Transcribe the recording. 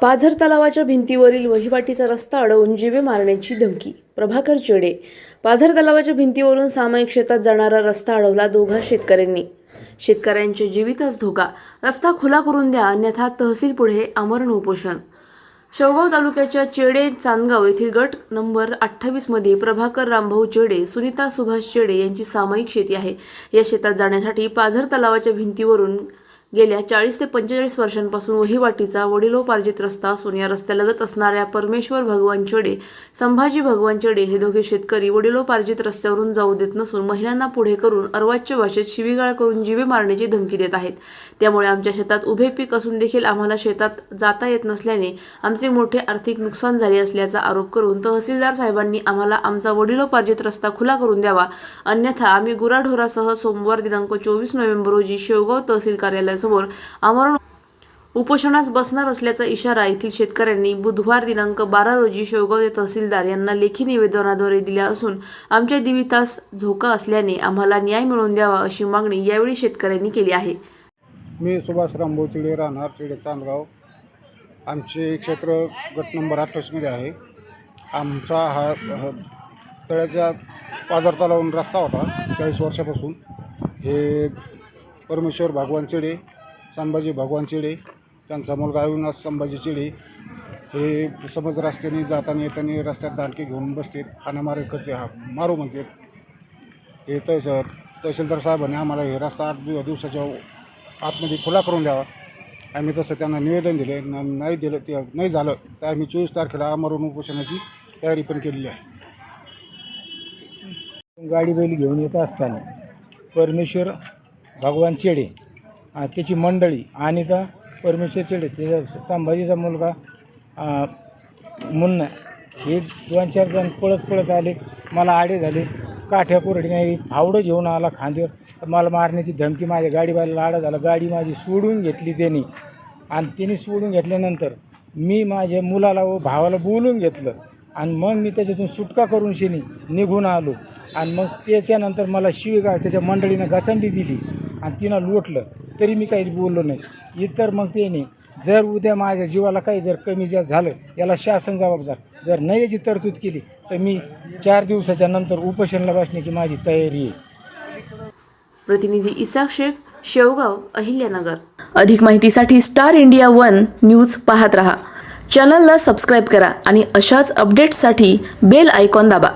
पाझर तलावाच्या भिंतीवरील वहिवाटीचा रस्ता अडवून जिवे मारण्याची धमकी. प्रभाकर चेडे पाझर तलावाच्या भिंतीवरून सामायिक शेतात जाणारा रस्ता अडवला दोघा शेतकऱ्यांनी. शेतकऱ्यांच्या जीवितच धोका. रस्ता खुला करून द्या अन्यथा तहसील पुढे आमरण उपोषण. शेवगाव तालुक्याच्या चेडे चांदगाव येथील गट नंबर अठ्ठावीसमध्ये प्रभाकर रामभाऊ चेडे सुनीता सुभाष चेडे यांची सामायिक शेती आहे. या शेतात जाण्यासाठी पाझर तलावाच्या भिंतीवरून गेल्या चाळीस ते पंचेचाळीस वर्षांपासून वहिवाटीचा वडिलोपार्जित रस्ता असून या रस्त्यालगत असणाऱ्या परमेश्वर भगवान चेडे संभाजी भगवान चेडे हे दोघे शेतकरी वडिलोपार्जित रस्त्यावरून जाऊ देत नसून महिलांना पुढे करून अर्वाच्य भाषेत शिवीगाळ करून जीवे मारण्याची धमकी देत आहेत. त्यामुळे आमच्या शेतात उभे पीक असून देखील आम्हाला शेतात जाता येत नसल्याने आमचे मोठे आर्थिक नुकसान झाले असल्याचा आरोप करून तहसीलदार साहेबांनी आम्हाला आमचा वडिलोपार्जित रस्ता खुला करून द्यावा. अन्यथा आम्ही गुराढोरासह सोमवार दिनांक चोवीस नोव्हेंबर रोजी शेवगाव तहसील कार्यालय कार्यालयासमोर आमरण उपोषणास बसणार असल्याचा इशारा येथील शेतकऱ्यांनी बुधवार दिनांक बारा रोजी शेवगाव तहसीलदार यांना लेखी निवेदनाद्वारे दिल्या असून आमच्या दिवितास झोका असल्याने आम्हाला न्याय मिळवून द्यावा अशी मागणी यावेळी शेतकऱ्यांनी केली आहे. मी सुभाष रामभाऊ चिडे राहणार चिडे चांदगाव. आमचे क्षेत्र गट नंबर अठ्ठावीसमध्ये आहे. आमचा हा तळ्याच्या पाझर तलावून रस्ता होता चाळीस वर्षापासून. हे परमेश्वर भगवान चिडे संभाजी भगवान चिडे त्यांचा मुलगा अविनाश संभाजी चिडे हे समज रस्त्याने जाताना येताना रस्त्यात दांडके घेऊन बसतात हाणामारे करते हा मारू म्हणतात. हे तहसील तहसीलदार साहेबांनी आम्हाला हे रस्ता आठ दिव दिवसाच्या आतमध्ये खुला करून द्यावा. आम्ही तसं त्यांना निवेदन दिले न नाही दिलं ते नाही झालं तर आम्ही चोवीस तारखेला आमरण उपोषणाची तयारी पण केलेली आहे. गाडी बैल घेऊन येत असताना परमेश्वर भगवान चेडे. त्याची मंडळी आणि तर परमेश्वर चेडे त्याचा संभाजीचा मुलगा मुन्ना हे दोन चार जण पळत पळत आले. मला आडे झाले. काठ्या कोरडी नाही फावडं घेऊन आला खांद्यावर मला मारण्याची धमकी माझ्या गाडीवाल्याला आडा झाला. गाडी माझी सोडून घेतली त्यांनी. आणि त्यांनी सोडून घेतल्यानंतर मी माझ्या मुलाला व भावाला बोलून घेतलं. आणि मग मी त्याच्यातून सुटका करून शेनी निघून आलो. आणि मग त्याच्यानंतर मला शिवीगाळ त्याच्या मंडळीनं गचंडी दिली. आणि तिनं लोटलं तरी मी काहीच बोललो नाही. इतर मग त्याने जर उद्या माझ्या जीवाला काही जर कमी जास्त झालं याला शासन जबाबदार जर नाही याची तरतूद केली तर मी चार दिवसाच्या नंतर उपोषणाला बसण्याची माझी तयारी आहे. प्रतिनिधी इसाक शेख शेवगाव अहिल्यानगर. अधिक माहितीसाठी स्टार इंडिया वन न्यूज पाहत रहा. चॅनलला सबस्क्राईब करा आणि अशाच अपडेट्ससाठी बेल आयकॉन दाबा.